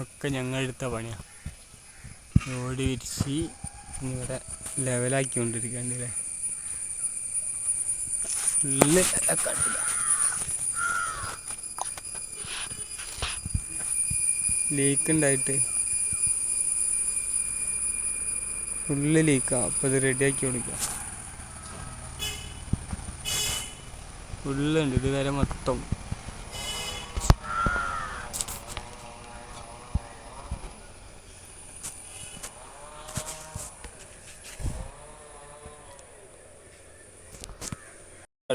ഒക്കെ ഞങ്ങൾ എടുത്ത പണിയാണ് ഓടി വിരിച്ച് ഇവിടെ ലെവലാക്കിക്കൊണ്ടിരിക്കണ്ടല്ലേ? ഫുള്ള് കണ്ടില്ല ലീക്ക് ഉണ്ടായിട്ട് ഫുള്ള് ലീക്കാണ് അപ്പോൾ ഇത് റെഡിയാക്കി കൊടുക്കുക ഫുള്ളുണ്ട് ഇതുവരെ മൊത്തം.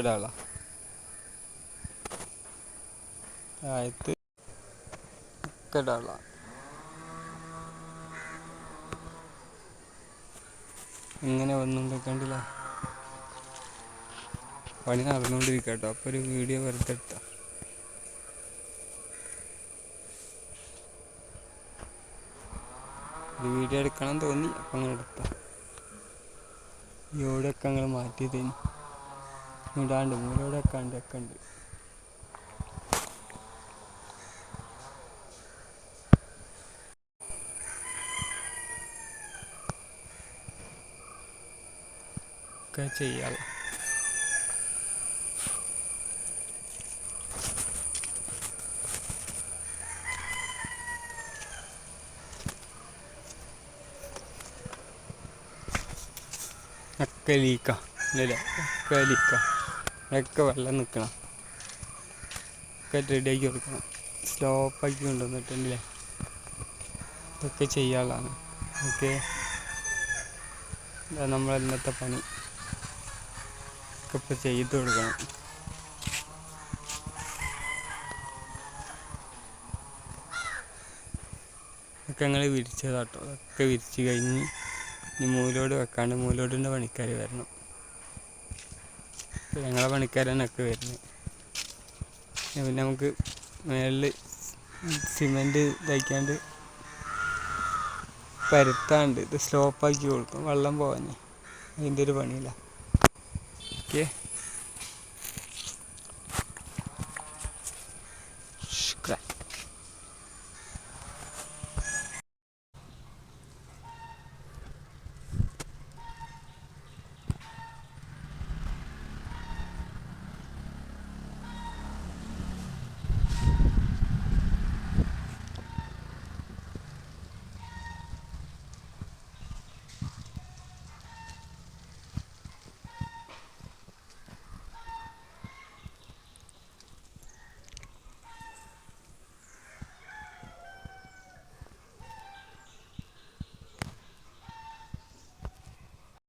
ഇടാളാ ഒക്കെ ഇടാളാ ഇങ്ങനെ വന്നുകൊണ്ട് കണ്ടില്ല. പണി നടന്നുകൊണ്ടിരിക്കുക കേട്ടോ അപ്പോൾ ഒരു വീഡിയോ വെറുതെ ഒരു വീഡിയോ എടുക്കണം തോന്നി. അപ്പം അങ്ങനെ എടുത്താൽ ഈ ഓടൊക്കെ അങ്ങനെ മാറ്റിയതേനി. ഇടാണ്ട് മൂലോടെ ഉണ്ട് ഒക്കെ ഉണ്ട്. ഒക്കെ ചെയ്യാം. ഒക്കെ ലീക്കാം. ഒക്കെ വെള്ളം നിൽക്കണം. ഒക്കെ റെഡിയാക്കി കൊടുക്കണം. സ്ലോപ്പാക്കി കൊണ്ടുവന്നിട്ടുണ്ടല്ലേ? ഇതൊക്കെ ചെയ്യാനുള്ളതാണ് ഓക്കെ. നമ്മൾ ഇന്നത്തെ പണി. ഒക്കെ ഇപ്പോൾ ചെയ്ത് കൊടുക്കണം. ഒക്കെ ഞങ്ങൾ വിരിച്ചതാട്ടോ. അതൊക്കെ വിരിച്ച് കഴിഞ്ഞ് ഇനി മൂലോട് വെക്കാണ്ട് മൂലോടിന്റെ പണിക്കാർ വരണം. ഞങ്ങളെ പണിക്കാരനൊക്കെ വരുന്നത്. പിന്നെ നമുക്ക് മേളിൽ സിമെന്റ് തയ്ക്കാണ്ട് പരുത്താണ്ട് ഇത് സ്ലോപ്പാക്കി കൊടുക്കും. വെള്ളം പോകാൻ അതിന്റെ ഒരു പണിയില്ല. ഓക്കെ.